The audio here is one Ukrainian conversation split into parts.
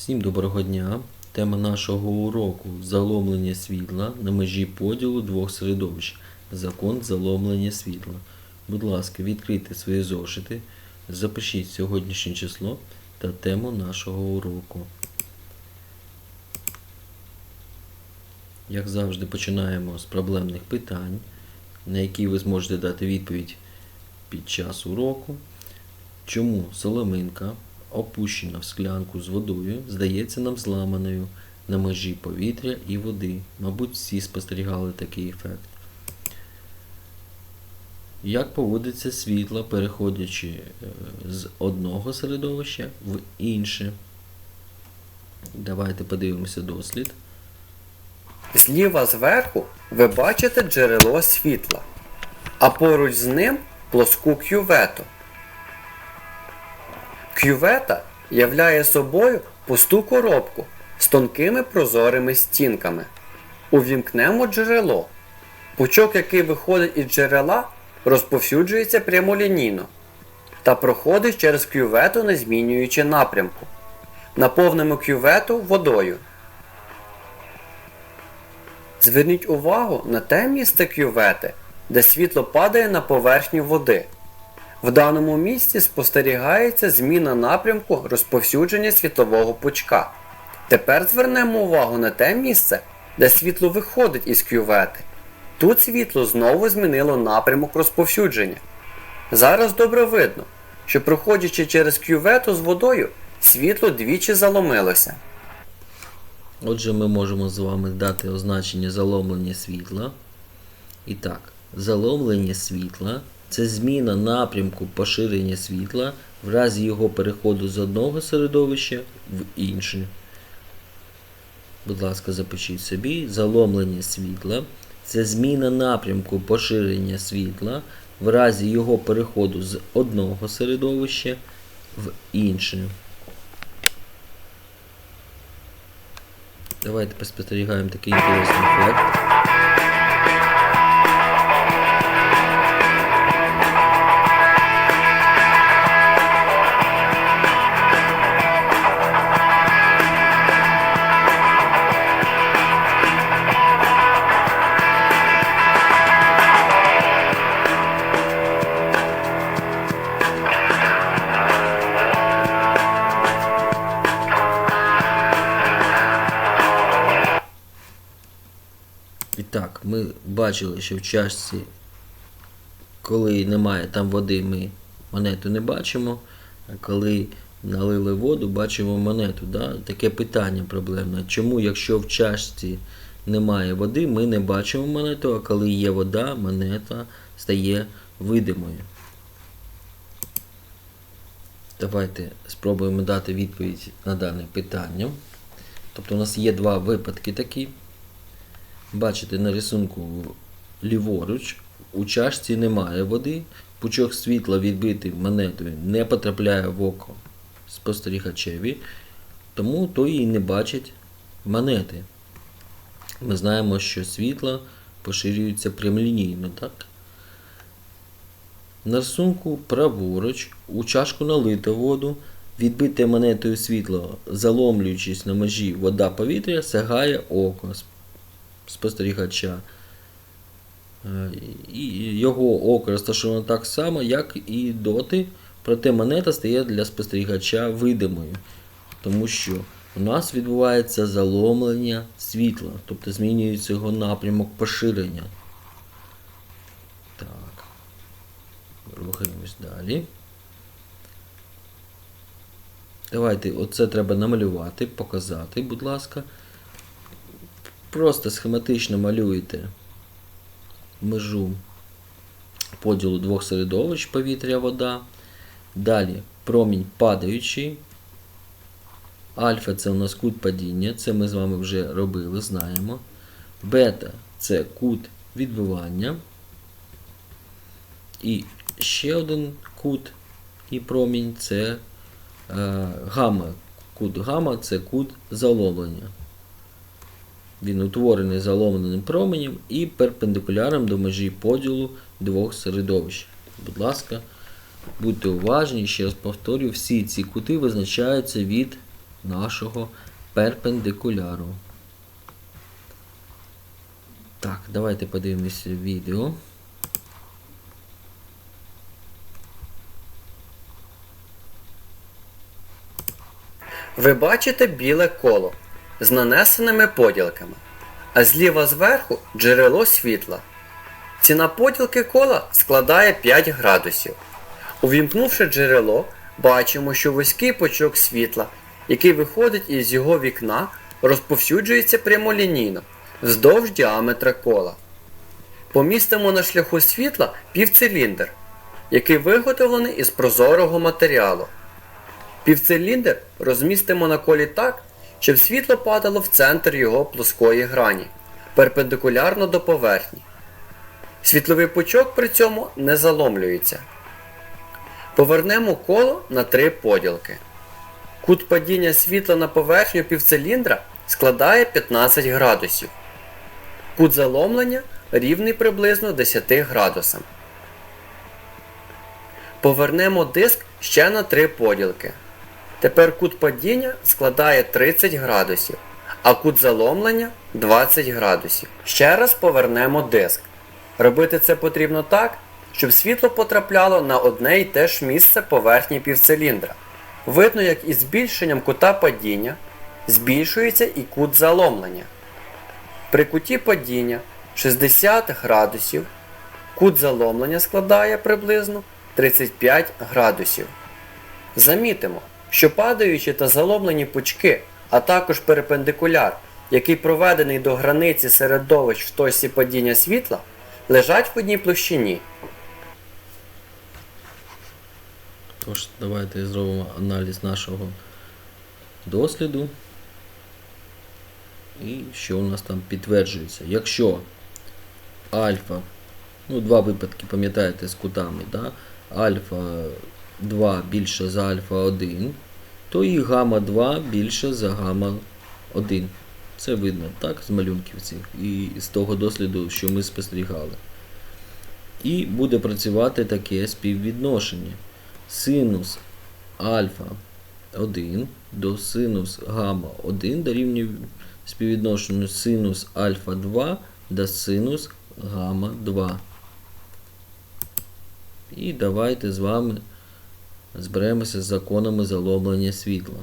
Всім доброго дня. Тема нашого уроку заломлення світла на межі поділу двох середовищ. Закон заломлення світла. Будь ласка, відкрийте свої зошити, запишіть сьогоднішнє число та тему нашого уроку. Як завжди, починаємо з проблемних питань, на які ви зможете дати відповідь під час уроку. Чому соломинка, опущена в склянку з водою, здається нам зламаною на межі повітря і води? Мабуть, всі спостерігали такий ефект. Як поводиться світло, переходячи е, з одного середовища в інше? Давайте подивимося дослід. Зліва зверху ви бачите джерело світла, а поруч з ним плоску кювету. Кювета являє собою пусту коробку з тонкими прозорими стінками. Увімкнемо джерело. Пучок, який виходить із джерела, розповсюджується прямолінійно та проходить через кювету, не змінюючи напрямку. Наповнимо кювету водою. Зверніть увагу на те місце кювети, де світло падає на поверхню води. В даному місці спостерігається зміна напрямку розповсюдження світлового пучка. Тепер звернемо увагу на те місце, де світло виходить із кювети. Тут світло знову змінило напрямок розповсюдження. Зараз добре видно, що проходячи через кювету з водою, світло двічі заломилося. Отже, ми можемо з вами дати означення заломлення світла. І так, заломлення світла це зміна напрямку поширення світла в разі його переходу з одного середовища в інше. Будь ласка, запишіть собі. Заломлення світла це зміна напрямку поширення світла в разі його переходу з одного середовища в інше. Давайте поспостерігаємо такий інтересний ефект. Бачили, що в чашці, коли немає там води, ми монету не бачимо. А коли налили воду, бачимо монету. Да? Таке питання проблемне. Чому, якщо в чашці немає води, ми не бачимо монету, а коли є вода, монета стає видимою. Давайте спробуємо дати відповідь на дане питання. Тобто у нас є два випадки такі. Бачите на рисунку ліворуч, у чашці немає води, пучок світла відбитий монетою не потрапляє в око спостерігачеві, тому той і не бачить монети. Ми знаємо, що світло поширюється прямолінійно, так? На рисунку праворуч у чашку налито воду, відбите монетою світло, заломлюючись на межі вода повітря, сягає око спостерігача. Е, І його око розташовано так само, як і доти, проте монета стає для спостерігача видимою, тому що у нас відбувається заломлення світла, тобто змінюється його напрямок поширення. Так. Рухаємось далі. Давайте оце треба намалювати, показати, будь ласка. Просто схематично малюєте межу поділу двох середовищ повітря, вода. Далі промінь падаючий. Альфа це у нас кут падіння, це ми з вами вже робили, знаємо. Бета це кут відбивання. І ще один кут і промінь це е, гамма. Кут гамма це кут заломлення. Він утворений заломленим променем і перпендикуляром до межі поділу двох середовищ. Будь ласка, будьте уважні, ще раз повторюю, всі ці кути визначаються від нашого перпендикуляру. Так, давайте подивимося відео. Ви бачите біле коло з нанесеними поділками, а зліва зверху джерело світла. Ціна поділки кола складає 5 градусів. Увімкнувши джерело, бачимо, що вузький пучок світла, який виходить із його вікна, розповсюджується прямолінійно вздовж діаметра кола. Помістимо на шляху світла півциліндр, який виготовлений із прозорого матеріалу. Півциліндр розмістимо на колі так, щоб світло падало в центр його плоскої грані, перпендикулярно до поверхні. Світловий пучок при цьому не заломлюється. Повернемо коло на три поділки. Кут падіння світла на поверхню півциліндра складає 15 градусів. Кут заломлення рівний приблизно 10 градусам. Повернемо диск ще на три поділки. Тепер кут падіння складає 30 градусів, а кут заломлення 20 градусів. Ще раз повернемо диск. Робити це потрібно так, щоб світло потрапляло на одне й те ж місце поверхні півциліндра. Видно, як із збільшенням кута падіння збільшується і кут заломлення. При куті падіння 60 градусів кут заломлення складає приблизно 35 градусів. Замітимо, що падаючі та заломлені пучки, а також перпендикуляр, який проведений до границі середовищ в точці падіння світла, лежать в одній площині. Тож, давайте зробимо аналіз нашого досліду. І що у нас там підтверджується? Якщо альфа, ну, два випадки, пам'ятаєте, з кутами, да? альфа 2 більше за альфа 1, то і гамма 2 більше за гамма 1. Це видно, так, з малюнків цих і з того досліду, що ми спостерігали. І буде працювати таке співвідношення. Синус альфа 1 до синус гамма 1 дорівнює співвідношенню синус альфа 2 до синус гамма 2. І давайте з вами зберемося з законами заломлення світла.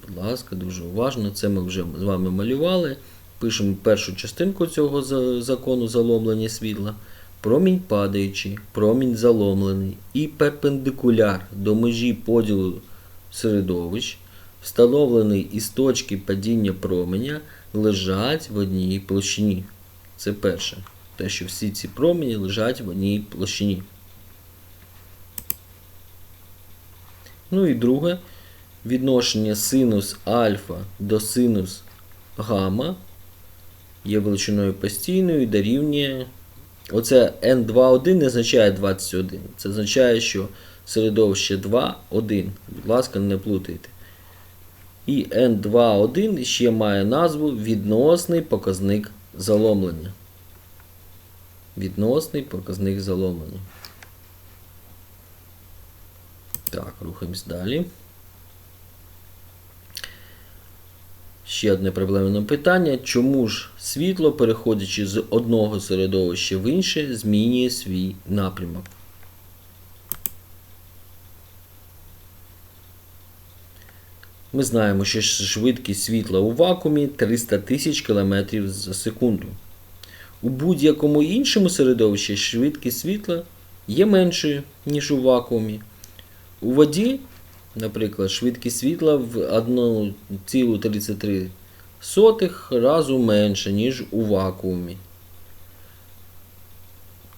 Будь ласка, дуже уважно. Це ми вже з вами малювали. Пишемо першу частинку цього закону заломлення світла. Промінь падаючий, промінь заломлений і перпендикуляр до межі поділу середовищ, встановлений із точки падіння променя, лежать в одній площині. Це перше. Те, що всі ці промені лежать в одній площині. Ну і друге, відношення синус альфа до синус гамма є величиною постійною і дорівнює. Оце N2,1 не означає 21. Це означає, що середовище 2, 1. Будь ласка, не плутайте. І N2,1 ще має назву відносний показник заломлення. Відносний показник заломлення. Так, рухаємось далі. Ще одне проблемне питання. Чому ж світло, переходячи з одного середовища в інше, змінює свій напрямок? Ми знаємо, що швидкість світла у вакуумі 300 тисяч км за секунду. У будь-якому іншому середовищі швидкість світла є меншою, ніж у вакуумі. У воді, наприклад, швидкість світла в 1,33 разу менше, ніж у вакуумі.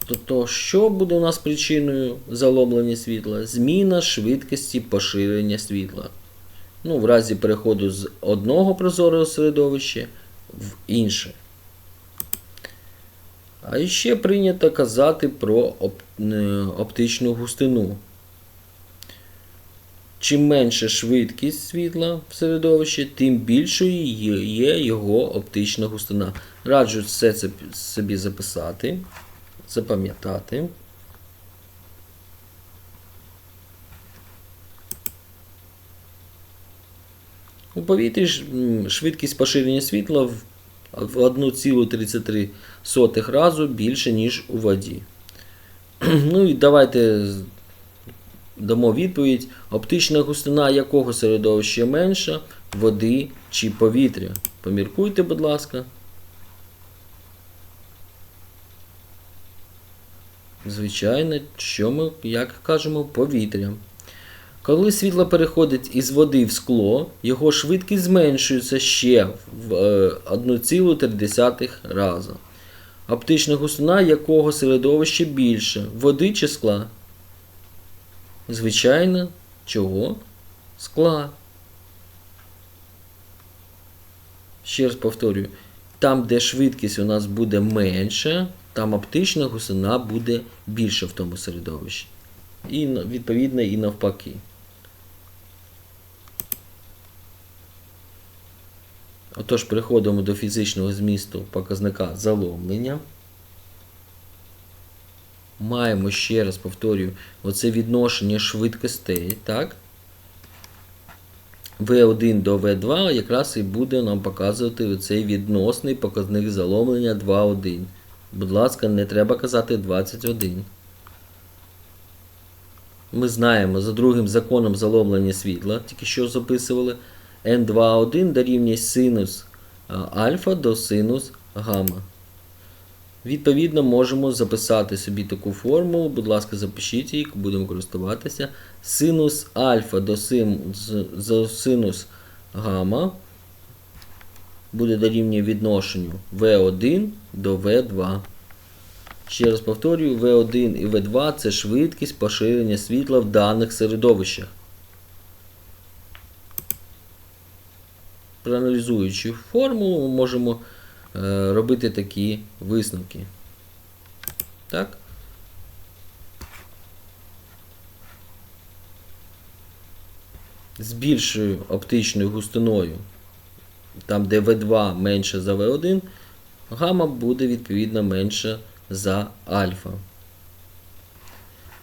Тобто, що буде у нас причиною заломлення світла? Зміна швидкості поширення світла. Ну, в разі переходу з одного прозорого середовища в інше. А ще прийнято казати про е, оптичну густину. Чим менша швидкість світла в середовищі, тим більшою є- його оптична густина. Раджу все це собі записати, запам'ятати. У повітрі швидкість поширення світла в в 1,33 разу більше, ніж у воді. Ну і давайте дамо відповідь, оптична густина якого середовища менша, води чи повітря. Поміркуйте, будь ласка. Звичайно, що ми, як кажемо, повітря. Коли світло переходить із води в скло, його швидкість зменшується ще в е, 1,3 раза. Оптична густина якого середовища більше води чи скла? Звичайно, чого? Скла. Ще раз повторюю, там, де швидкість у нас буде менша, там оптична густина буде більша в тому середовищі. І відповідно і навпаки. Отож, переходимо до фізичного змісту показника заломлення. Маємо ще раз повторюю, оце відношення швидкостей, так? V1 до V2 якраз і буде нам показувати оцей відносний показник заломлення 2,1. Будь ласка, не треба казати 21. Ми знаємо за другим законом заломлення світла, тільки що записували, N2,1 дорівнює синус альфа до синус гамма. Відповідно, можемо записати собі таку формулу, будь ласка, запишіть її, будемо користуватися. Синус альфа до синус гамма буде дорівнює відношенню V1 до V2. Ще раз повторюю, V1 і V2 це швидкість поширення світла в даних середовищах. Проаналізуючи формулу, ми можемо робити такі висновки. Так? З більшою оптичною густиною, там де V2 менше за V1, гамма буде відповідно менша за альфа.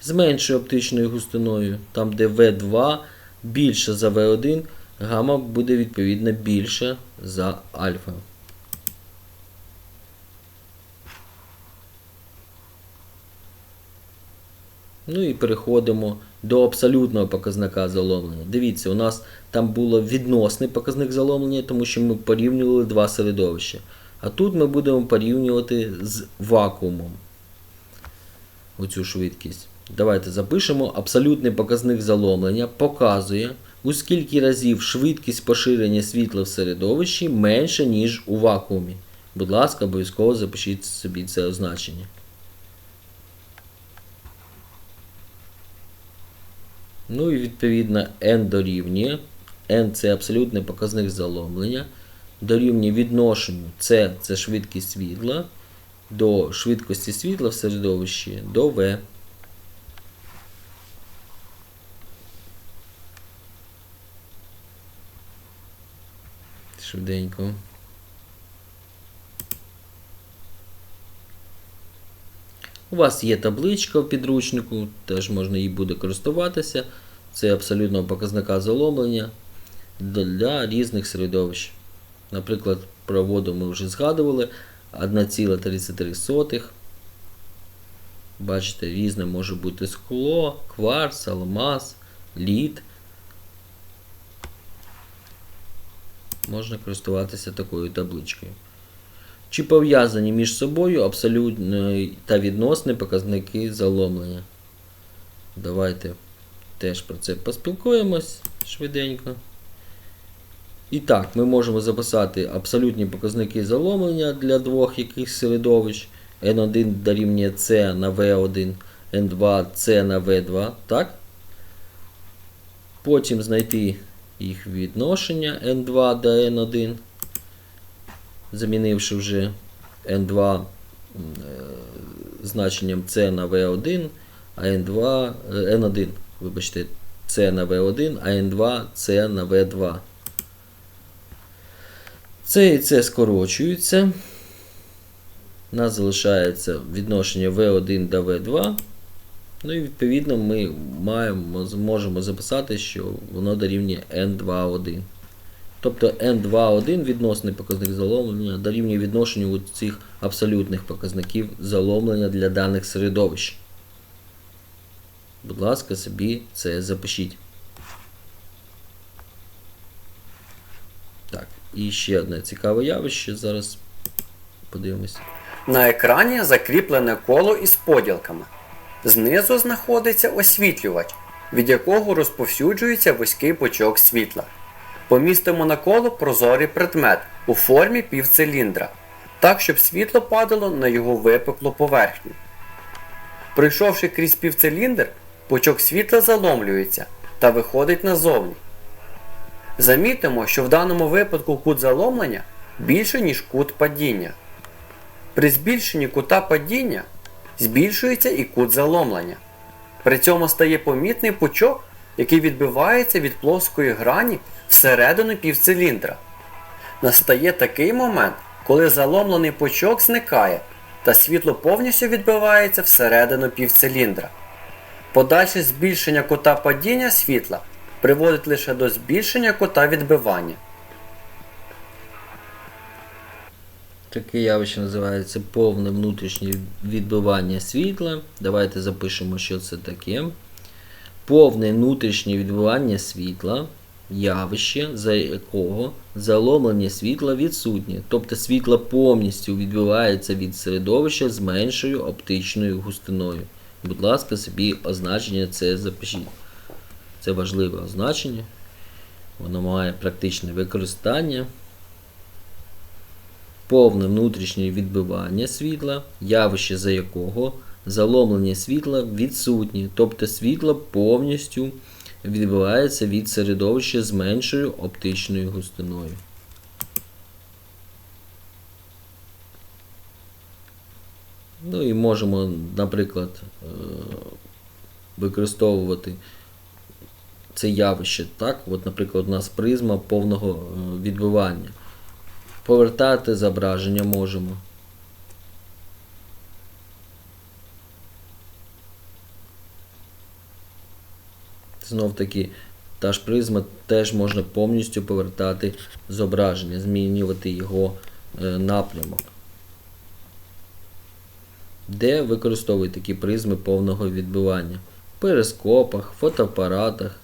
З меншою оптичною густиною, там де V2 більше за V1, гамма буде відповідно більша за альфа. Ну і переходимо до абсолютного показника заломлення. Дивіться, у нас там було відносний показник заломлення, тому що ми порівнювали два середовища. А тут ми будемо порівнювати з вакуумом оцю швидкість. Давайте запишемо. Абсолютний показник заломлення показує, у скільки разів швидкість поширення світла в середовищі менша, ніж у вакуумі. Будь ласка, обов'язково запишіть собі це означення. Ну і відповідно n дорівнює. n це абсолютний показник заломлення. Дорівнює відношенню c це швидкість світла до швидкості світла в середовищі до v. Швиденько. У вас є табличка в підручнику, теж можна їй буде користуватися. Це абсолютно показника заломлення для різних середовищ. Наприклад, про воду ми вже згадували 1,33. Бачите, різне може бути скло, кварц, алмаз, лід. Можна користуватися такою табличкою. Чи пов'язані між собою абсолютний та відносні показники заломлення? Давайте теж про це поспілкуємось швиденько. І так, ми можемо записати абсолютні показники заломлення для двох якихось середовищ. N1 дорівнює C на V1, N2 C на V2. Так? Потім знайти їх відношення N2 до N1 замінивши вже N2 е, значенням C на V1, а N2, е, N1, вибачте, C на V1, а N2 C на V2. Це і це скорочується. У нас залишається відношення V1 до V2. Ну і відповідно ми маємо, зможемо записати, що воно дорівнює N2,1. Тобто N2,1 відносний показник заломлення дорівнює відношенню цих абсолютних показників заломлення для даних середовищ. Будь ласка, собі це запишіть. Так, і ще одне цікаве явище. Зараз подивимось. На екрані закріплене коло із поділками. Знизу знаходиться освітлювач, від якого розповсюджується вузький пучок світла. Помістимо на коло прозорий предмет у формі півциліндра, так, щоб світло падало на його випуклу поверхню. Пройшовши крізь півциліндр, пучок світла заломлюється та виходить назовні. Замітимо, що в даному випадку кут заломлення більше, ніж кут падіння. При збільшенні кута падіння збільшується і кут заломлення. При цьому стає помітний пучок, який відбивається від плоскої грані всередину півциліндра. Настає такий момент, коли заломлений пучок зникає та світло повністю відбивається всередину півциліндра. Подальше збільшення кута падіння світла приводить лише до збільшення кута відбивання. Таке явище називається повне внутрішнє відбивання світла. Давайте запишемо, що це таке. Повне внутрішнє відбивання світла явище, за якого заломлення світла відсутнє. Тобто світло повністю відбивається від середовища з меншою оптичною густиною. Будь ласка, собі означення це запишіть. Це важливе означення. Воно має практичне використання повне внутрішнє відбивання світла, явище за якого заломлення світла відсутнє, тобто світло повністю відбивається від середовища з меншою оптичною густиною. Ну і можемо, наприклад, е, використовувати це явище так. От, наприклад, у нас призма повного е, відбивання. Повертати зображення можемо. Знов таки, та ж призма теж можна повністю повертати зображення, змінювати його е, напрямок. Де використовують такі призми повного відбивання? В перископах, фотоапаратах.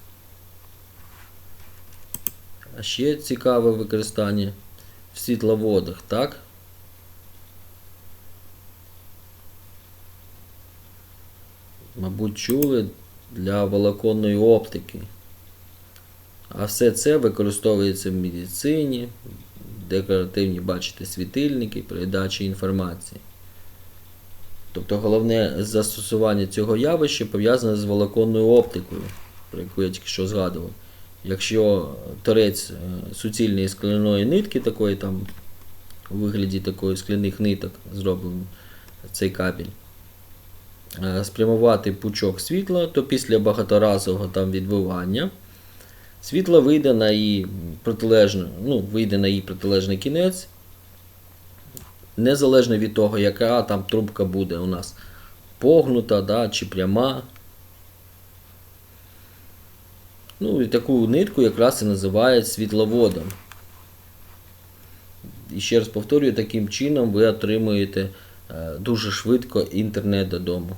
А ще цікаве використання в світловодах, так? Мабуть, чули для волоконної оптики. А все це використовується в медицині, декоративні, бачите, світильники, передачі інформації. Тобто головне застосування цього явища пов'язане з волоконною оптикою, про яку я тільки що згадував. Якщо торець е, суцільної скляної нитки, такої там у вигляді такої скляних ниток зроблений цей кабель, спрямувати пучок світла, то після багаторазового там відбивання світло вийде на її протилежну, ну, вийде на її протилежний кінець, незалежно від того, яка там трубка буде у нас погнута да, чи пряма. Ну і таку нитку якраз і називають світловодом. І ще раз повторюю, таким чином ви отримуєте е, дуже швидко інтернет додому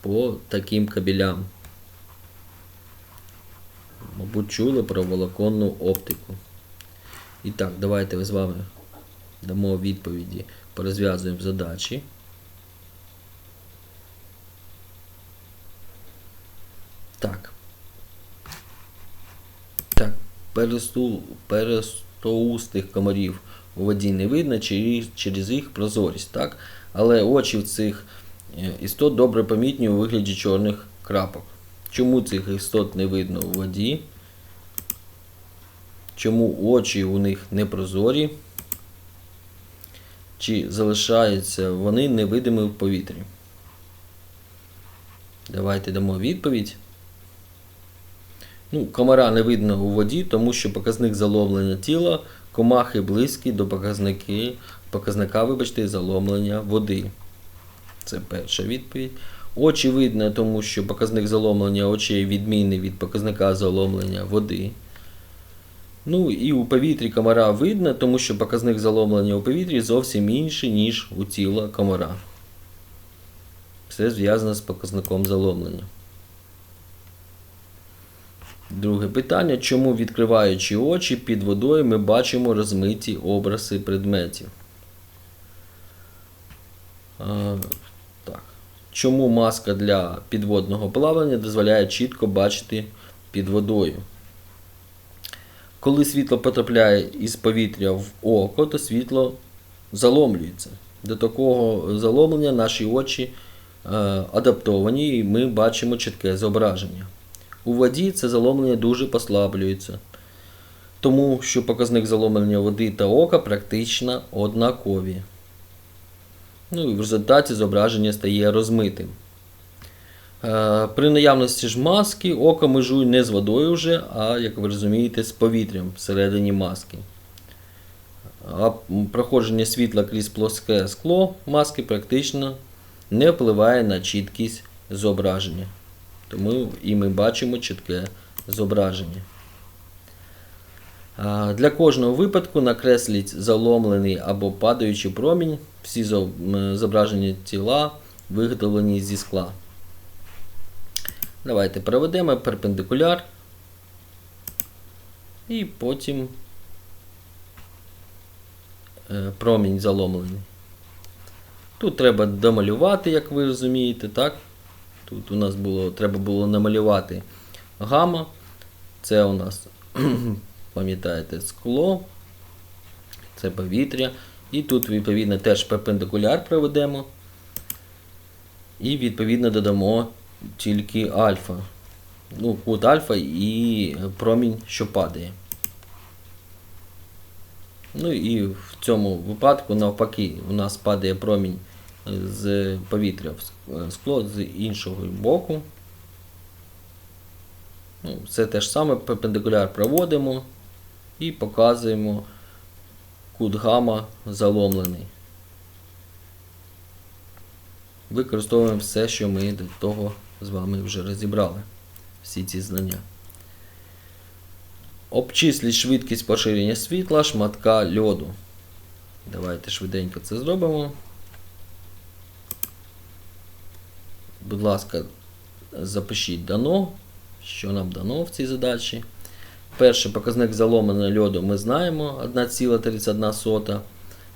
по таким кабелям. Мабуть, чули про волоконну оптику. І так, давайте з вами дамо відповіді, порозв'язуємо задачі. Так. Так, перестоустих комарів у воді не видно через, їх прозорість, так? Але очі в цих е, істот добре помітні у вигляді чорних крапок. Чому цих істот не видно у воді? Чому очі у них не прозорі? Чи залишаються вони невидимі в повітрі? Давайте дамо відповідь. Ну, комара не видно у воді, тому що показник заломлення тіла комахи близький до показники, показника вибачте, заломлення води. Це перша відповідь. Очі видно, тому що показник заломлення очей відмінний від показника заломлення води. Ну і у повітрі комара видно, тому що показник заломлення у повітрі зовсім інший, ніж у тіла комара. Все зв'язано з показником заломлення. Друге питання. Чому, відкриваючи очі під водою, ми бачимо розмиті образи предметів? А, так. Чому маска для підводного плавання дозволяє чітко бачити під водою? Коли світло потрапляє із повітря в око, то світло заломлюється. До такого заломлення наші очі е, адаптовані і ми бачимо чітке зображення. У воді це заломлення дуже послаблюється, тому що показник заломлення води та ока практично однакові. Ну і в результаті зображення стає розмитим. Е, При наявності ж маски око межує не з водою вже, а, як ви розумієте, з повітрям всередині маски. А проходження світла крізь плоске скло маски практично не впливає на чіткість зображення. Тому і ми бачимо чітке зображення. Для кожного випадку накресліть заломлений або падаючий промінь. Всі зо- м, зображені тіла виготовлені зі скла. Давайте проведемо перпендикуляр. І потім е, промінь заломлений. Тут треба домалювати, як ви розумієте, так? Тут у нас було, треба було намалювати гамма. Це у нас, пам'ятаєте, скло, це повітря. І тут, відповідно, теж перпендикуляр проведемо. І, відповідно, додамо тільки альфа. Ну, кут альфа і промінь, що падає. Ну і в цьому випадку, навпаки, у нас падає промінь з повітря в скло з іншого боку. Ну, все те ж саме, перпендикуляр проводимо і показуємо кут гама заломлений. Використовуємо все, що ми до того з вами вже розібрали. Всі ці знання. Обчисліть швидкість поширення світла шматка льоду. Давайте швиденько це зробимо. Будь ласка, запишіть дано, що нам дано в цій задачі. Перший показник заломаного льоду ми знаємо 1,31.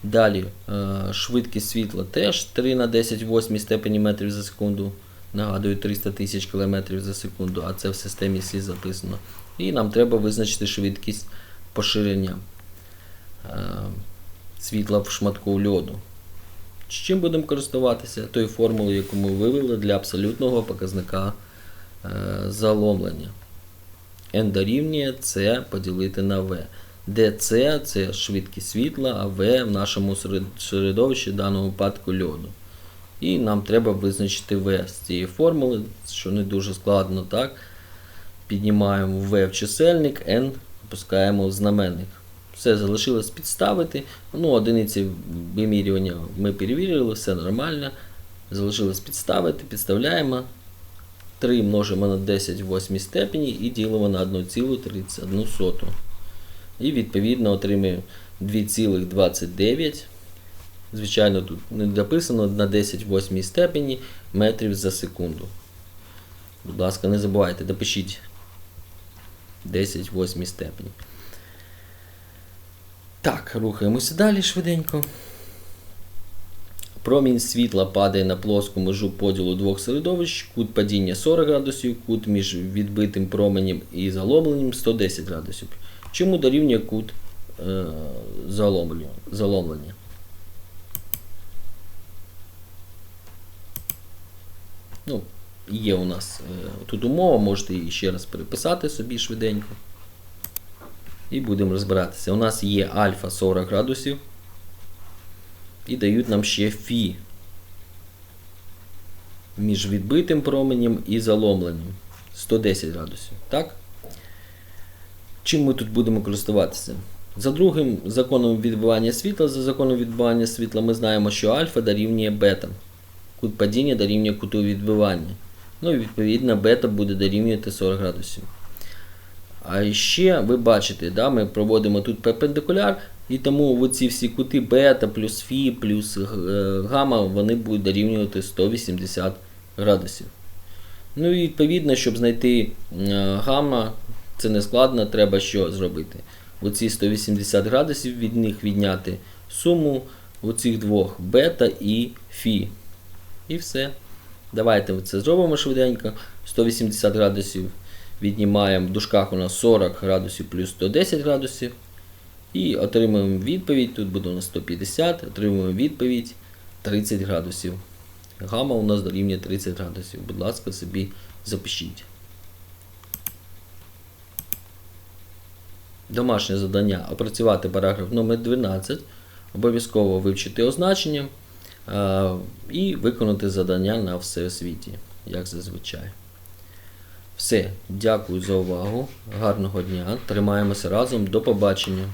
Далі е, швидкість світла теж 3 на 10 8 степені метрів за секунду. Нагадую, 300 тисяч кілометрів за секунду, а це в системі СІ записано. І нам треба визначити швидкість поширення е, світла в шматку льоду. З чим будемо користуватися? Тою формулою, яку ми вивели для абсолютного показника е, заломлення. N дорівнює C поділити на V. Де C це швидкість світла, а V в нашому середовищі в даному випадку льоду. І нам треба визначити V з цієї формули, що не дуже складно, так? Піднімаємо V в чисельник, N опускаємо в знаменник. Все залишилось підставити. Ну, одиниці вимірювання ми перевірили, все нормально. Залишилось підставити, підставляємо. 3 множимо на 10 в 8 степені і ділимо на 1,31. І відповідно отримаємо 2,29. Звичайно, тут не написано на 10 в 8 степені метрів за секунду. Будь ласка, не забувайте, допишіть 10 в 8 степені. Так, рухаємося далі швиденько. Промінь світла падає на плоску межу поділу двох середовищ, кут падіння 40 градусів, кут між відбитим променем і заломленням 110 градусів. Чому дорівнює кут е, заломлення? Ну, є у нас е, тут умова, можете її ще раз переписати собі швиденько. І будемо розбиратися. У нас є альфа 40 градусів. І дають нам ще фі між відбитим променем і заломленим. 110 градусів. Так? Чим ми тут будемо користуватися? За другим законом відбивання світла, за законом відбивання світла ми знаємо, що альфа дорівнює бета. Кут падіння дорівнює куту відбивання. Ну і відповідно бета буде дорівнювати 40 градусів. А ще ви бачите, да, ми проводимо тут перпендикуляр, і тому оці всі кути бета плюс фі плюс е, гамма вони будуть дорівнювати 180 градусів. Ну і відповідно, щоб знайти е, гамма, це не складно, треба що зробити? Оці 180 градусів від них відняти суму оцих двох бета і фі. І все. Давайте це зробимо швиденько. 180 градусів віднімаємо в дужках у нас 40 градусів плюс 110 градусів. І отримуємо відповідь. Тут буде у нас 150, отримуємо відповідь 30 градусів. Гама у нас дорівнює 30 градусів. Будь ласка, собі запишіть. Домашнє завдання опрацювати параграф номер 12, обов'язково вивчити означення е, і виконати завдання на всеосвіті, як зазвичай. Все, дякую за увагу. Гарного дня. Тримаємося разом. До побачення.